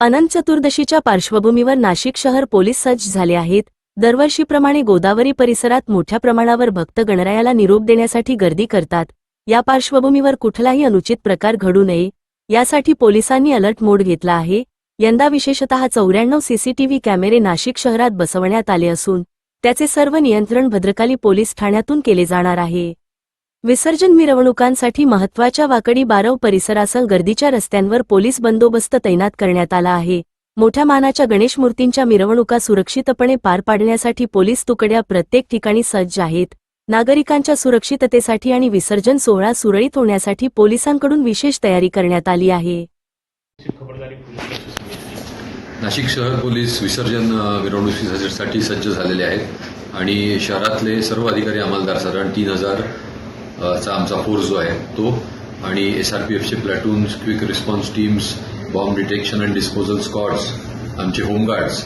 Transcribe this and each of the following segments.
अनंत चतुर्दशीच्या पार्श्वभूमीवर नाशिक शहर पोलीस सज्ज झाले आहेत. दरवर्षीप्रमाणे गोदावरी परिसरात मोठ्या प्रमाणावर भक्त गणरायाला निरोप देण्यासाठी गर्दी करतात. या पार्श्वभूमीवर कुठलाही अनुचित प्रकार घडू नये यासाठी पोलिसांनी अलर्ट मोड घेतला आहे. यंदा विशेषतः चौऱ्याण्णव सीसीटीव्ही कॅमेरे नाशिक शहरात बसवण्यात आले असून त्याचे सर्व नियंत्रण भद्रकाली पोलीस ठाण्यातून केले जाणार आहे. विसर्जन मिरवणुकांसाठी महत्त्वाच्या वाकडी बारव परिसरासह गर्दीच्या रस्त्यांवर पोलीस बंदोबस्त तैनात करण्यात आला आहे. मोठ्या मानाच्या गणेश मूर्तींच्या मिरवणुका सुरक्षितपणे पार पाडण्यासाठी पोलीस तुकड्या प्रत्येक ठिकाणी सज्ज आहेत. नागरिकांच्या सुरक्षिततेसाठी आणि विसर्जन सोहळा सुरळीत होण्यासाठी पोलिसांकडून विशेष तयारी करण्यात आली आहे. नाशिक शहर पोलीस विसर्जन मिरवणुकीसाठी सज्ज झालेले आहेत. आणि शहरातले सर्व अधिकारी अंमलदार साधारण तीन हजार चा आमचा फोर्स जो आहे तो. आणि एसआरपीएफचे platoons quick response teams bomb detection and disposal squads आमचे होमगार्ड्स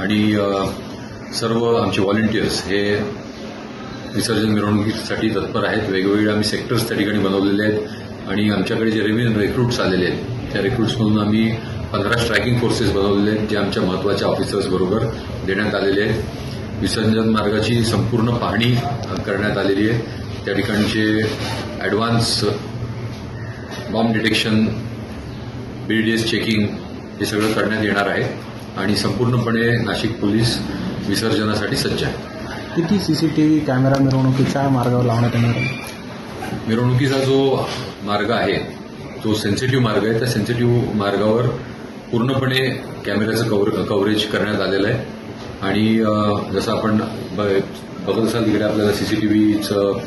आणि सर्व आमचे व्हॉलेंटियर्स हे विसर्जन मिरवणुकीसाठी तत्पर आहेत. वेगवेगळे आम्ही सेक्टर्स त्या ठिकाणी बनवलेले आहेत. आणि आमच्याकडे जे रेव्हेन्यू रिक्रुट्स आलेले आहेत त्या रिक्रुट्समधून आम्ही पंधरा स्ट्रायकिंग फोर्सेस बनवलेले आहेत जे आमच्या महत्त्वाच्या ऑफिसर्स बरोबर देण्यात आलेले आहेत. विसर्जन मार्गाची संपूर्ण पाहणी करण्यात आलेली आहे. त्या ठिकाणचे advance bomb detection BDS checking हे सगळं करण्यात येणार आहे आणि संपूर्णपणे नाशिक पोलीस विसर्जनासाठी सज्ज आहे किती सीसीटीव्ही कॅमेरा मिरवणुकीच्या मार्गावर लावण्यात येणार आहे? मिरवणुकीचा जो मार्ग आहे तो सेन्सिटिव्ह मार्ग आहे त्या सेन्सिटिव्ह मार्गावर पूर्णपणे कॅमेऱ्याचं कव्हर कव्हरेज करण्यात आलेलं आहे. आणि जसं आपण ब- बघत असाल तिकडे आपल्याला सीसीटीव्हीचं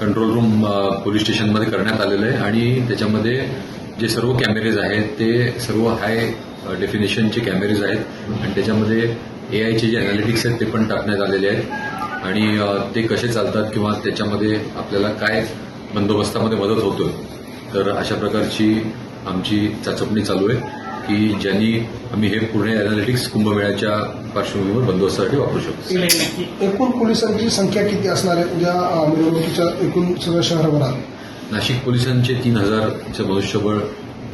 कंट्रोल रूम पोलीस स्टेशनमध्ये करण्यात आलेलं आहे. आणि त्याच्यामध्ये जे सर्व कॅमेरेज आहेत ते सर्व हाय डेफिनेशनचे कॅमेरेज आहेत. आणि त्याच्यामध्ये ए आयचे जे अनालिटिक्स आहेत ते पण टाकण्यात आलेले आहेत. आणि ते कसे चालतात किंवा त्याच्यामध्ये आपल्याला काय बंदोबस्तामध्ये मदत होतोय तर अशा प्रकारची आमची चाचपणी चालू आहे. की ज्यांनी आम्ही हे पुणे अनालिटिक्स कुंभमेळ्याच्या पार्श्वभूमीवर बंदोबस्तासाठी वापरू शकतो. एकूण पोलिसांची संख्या किती असणार आहे? उद्या मिरवणुकीच्या एकूण सगळ्या शहरभरात नाशिक पोलिसांचे तीन हजारचे मनुष्यबळ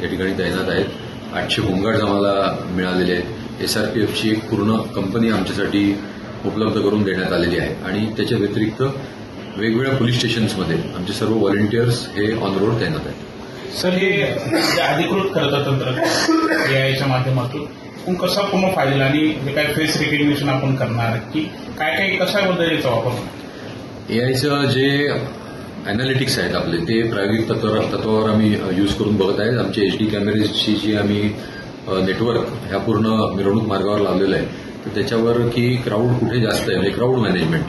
या ठिकाणी तैनात आहेत. आठशे होमगार्ड्स आम्हाला मिळालेले आहेत. एसआरपीएफची एक पूर्ण कंपनी आमच्यासाठी उपलब्ध करून देण्यात आलेली आहे. आणि त्याच्या व्यतिरिक्त वेगवेगळ्या पोलीस स्टेशन्समध्ये आमचे सर्व व्हॉलेंटियर्स हे ऑन रोड तैनात आहेत. सर हे अधिकृत खरं तंत्र एआयच्या माध्यमातून पण कसा पूर्ण फायदा आणि जे काय फेस रिकग्निशन आपण करणार की काय काय कशा पद्धतीचा वापर एआयचं जे अनालिटिक्स आहेत आपले ते प्रायोगिक तत्वावर तत्वावर आम्ही यूज करून बघत आहेत. आमचे एच डी कॅमेरेची जी आम्ही नेटवर्क ह्या पूर्ण मिरवणूक मार्गावर लावलेलं आहे. तर त्याच्यावर की क्राऊड कुठे जास्त आहे म्हणजे क्राऊड मॅनेजमेंट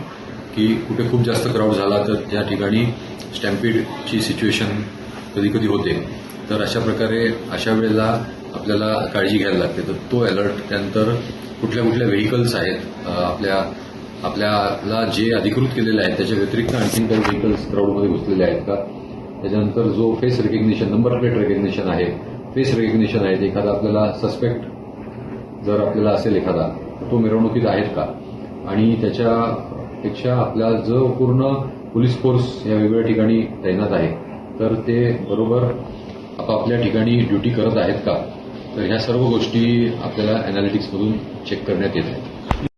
की कुठे खूप जास्त क्राऊड झाला तर त्या ठिकाणी स्टॅम्पीडची सिच्युएशन कधी कधी होते. तर अशा प्रकारे अशा वेळेला आपल्याला काळजी घ्यायला लागते. तर तो अलर्ट त्यानंतर कुठल्या कुठल्या व्हेकल्स आहेत आपल्या आपल्याला जे अधिकृत केलेले आहेत त्याच्या व्यतिरिक्त आणखीन काही व्हेकल्स क्राऊडमध्ये घुसलेले आहेत का? त्याच्यानंतर जो face recognition number plate recognition आहे फेस रेकग्निशन आहे एखादा आपल्याला सस्पेक्ट जर आपल्याला असेल एखादा तर तो मिरवणुकीत आहेत का? आणि त्याच्यापेक्षा आपला जो पूर्ण पोलीस फोर्स या वेगवेगळ्या ठिकाणी तैनात आहे तर ते बरोबर आपापल्या ठिकाणी ड्युटी करत आहेत का? तर ह्या सर्व गोष्टी आपल्याला अनालिटिक्समधून चेक करण्यात येत आहेत.